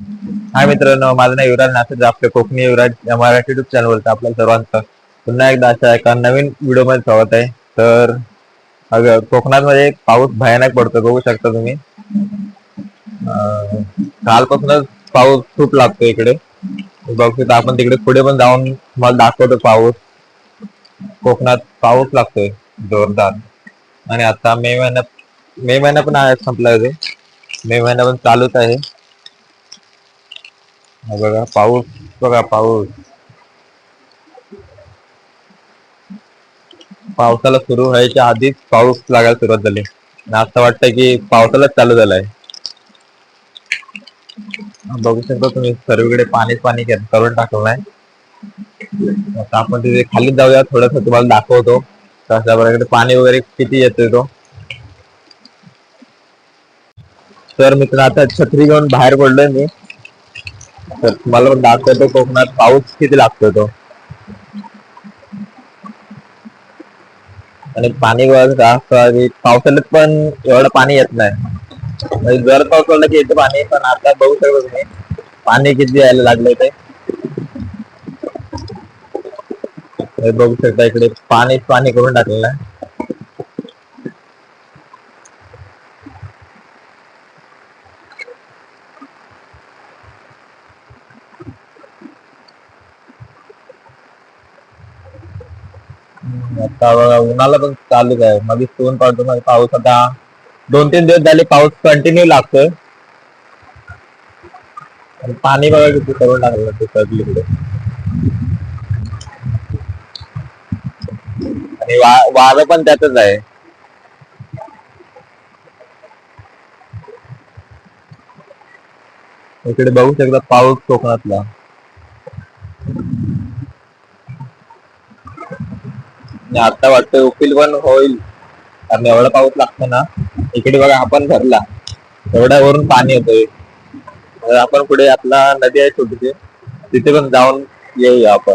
हाय मित्रांनो माझं नाव युवराज नाशिक आपलं कोकणी युवराज या मराठी युट्यूब चॅनलवरचं आपल्या सर्वांचं पुन्हा एकदा अशा एका नवीन व्हिडिओमध्ये स्वागत आहे. तर अगं कोकणामध्ये पाऊस भयानक पडतो बघू शकता तुम्ही. कालपासूनच पाऊस खूप लागतो इकडे. बघू शकता आपण तिकडे पुढे पण जाऊन मला दाखवतो पाऊस. कोकणात पाऊस लागतोय जोरदार. आणि आता मे महिन्यात मे महिना पण आहे संपला आहे. मे महिना पण चालूच आहे. बघा पाऊस बघा पाऊस. पावसाला सुरू व्हायच्या आधीच पाऊस लागायला सुरुवात झाली. असं वाटतं की पावसालाच चालू झालाय. बघू शकता तुम्ही सर्वीकडे पाणीच पाणी करून टाकलं नाही आता आपण तिथे खाली जाऊया थोडस तुम्हाला दाखवतो. कशा प्रकारे पाणी वगैरे किती येतोय तो. तर मित्र आता छत्री घेऊन बाहेर पडलोय मी. तर तुम्हाला पण दाखवतो कोकणात पाऊस किती लागतो तो. आणि पाणी बघा पावसाळ्यात पण एवढं पाणी येत नाही. म्हणजे जर पाऊस पडला की येतं पाणी पण आता बघू शकतो तुम्ही पाणी किती यायला लागलंय ते. बघू शकता इकडे पाणी पाणी करून टाकलेलं आहे. आता बघा उन्हाला पण चालूच आहे. मध्ये ऊन पडतो मध्ये पाऊस आता दोन तीन दिवस झाले पाऊस कंटिन्यू लागतोय. पाणी बघा किती करून टाकलं ते सगळीकडे. आणि वारं पण त्यातच आहे. इकडे बघू शकता पाऊस कोकणातला. आता वाटतंय उकील पण होईल. कारण एवढा पाऊस लागतो ना इकडे बघा आपण भरला. एवढ्या वरून पाणी येतोय. आपण पुढे आपला नदी आहे छोटीशी. तिथे पण जाऊन येऊया आपण.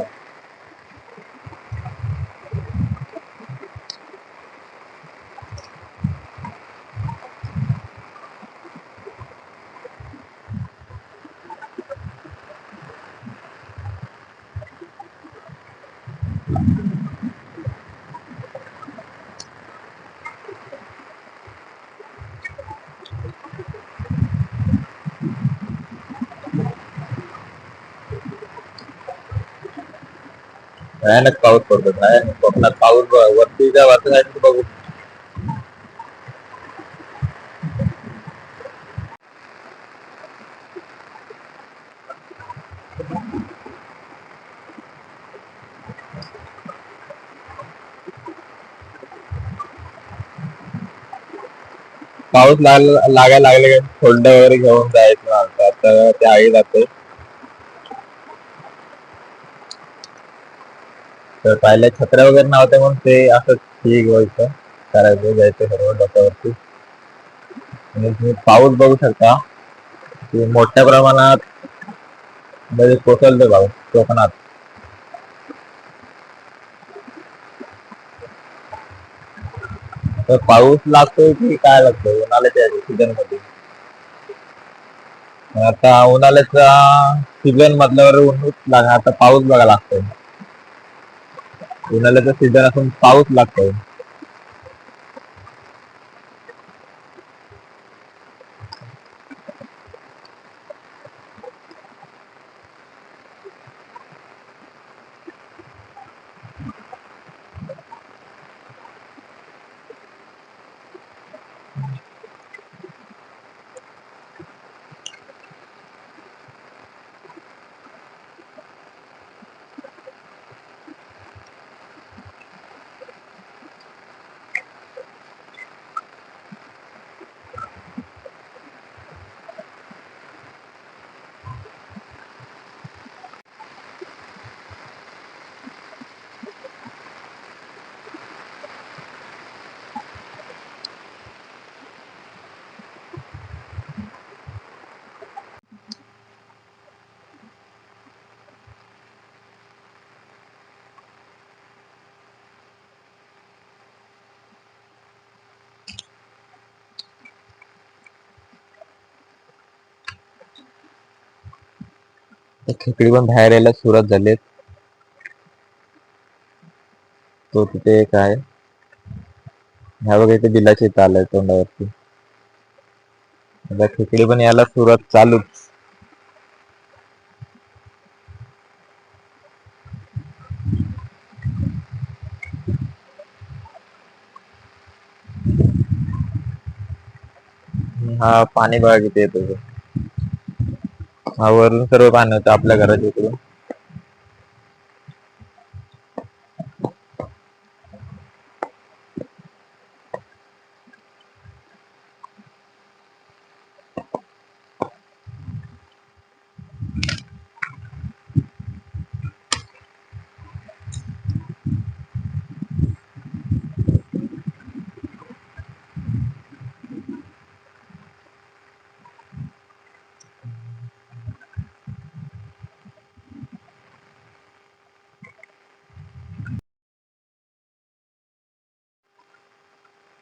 भयानक पाऊस पडतो भयानक कोकणात पाऊस ब- वरतीच्या वरती जायचं बघू. पाऊस लागायला लागले का? वगैरे घेऊन जायचं आता त्या ते आई जाते. तर पाहिलं छत्र्या वगैरे नव्हते म्हणून ते असं ठीक व्हायचं. करायचं जायचं सर्व डोक्यावरती आणि तुम्ही पाऊस बघू शकता की मोठ्या प्रमाणात म्हणजे कोसळतो पाऊस कोकणात. तर पाऊस लागतोय की काय लागतोय? उन्हाळ्याच्या सीझनमध्ये आता उन्हाळ्याचा सीझन मधल्यावर ऊन लागा आता पाऊस बघा लागतोय. उन्हाळ्याचा सीझन असून पाऊस लागतो खेकडी पण बाहेर यायला सुरुवात झालेत तो तिथे एक आहे. ह्या बघा इथे बिलाचे इथं आलाय तोंडावरती. आता खेकडी पण यायला सुरुवात चालूच. हा पाणी बघा किती येतो हा वरून सर्व पाणी होतं आपल्या घराच्या इकडून.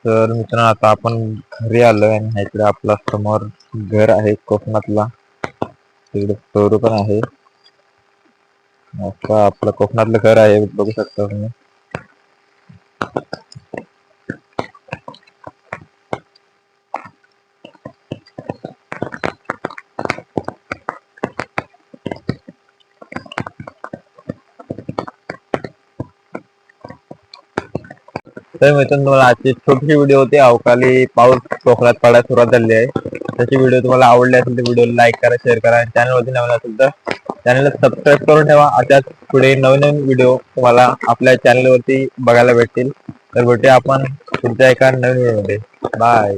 तर मित्रांनो आता आपण घरी आलोय आणि इकडे आपला समोर घर आहे कोकणातला. तिकडे स्टोर पण आहे. आता आपलं कोकणातलं घर आहे बघू शकता तुम्ही. तर मित्रांनो तुम्हाला आजची छोटीशी व्हिडिओ होती. अवकाळी पाऊस कोकणात पडायला सुरुवात झाली आहे. तशी व्हिडिओ तुम्हाला आवडली असेल तर व्हिडिओ लाईक करा शेअर करा आणि चॅनलवरती नवीन असेल तर चॅनलला सबस्क्राईब करून ठेवा. अशाच पुढे नवीन नवीन व्हिडिओ तुम्हाला आपल्या चॅनलवरती बघायला भेटतील. तर भेटूया आपण पुढच्या एका नवीन व्हिडिओमध्ये बाय